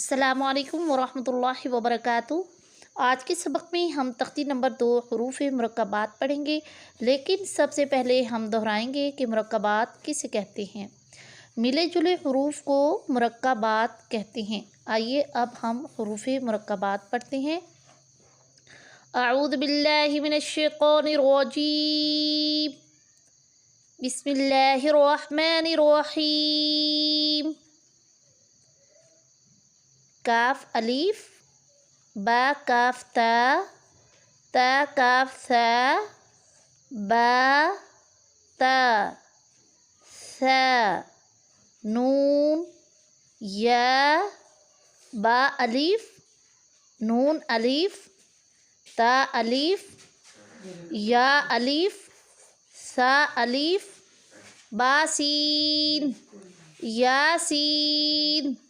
असलकम वरहमल वबरक आज के सबक में हम तख्ती नंबर दो हरूफ मरकबात पढ़ेंगे, लेकिन सबसे पहले हम दोहराएँगे कि मरकबात किसे कहते हैं। मिले जुले हरूफ को मरकबात कहते हैं। आइए अब हम हरूफ मरकबात पढ़ते हैं। आऊद बिल्लिमिनशक़ानरजीम बिस्मिल्लाहिर्रहमानिर्रहीम। काफ अलीफ, बा काफ ता ता काफ सा, बा ता, सा, नून, या, बा अलीफ, नून अलीफ, ता अलीफ, या अलीफ, सा अलीफ बासीन यासीन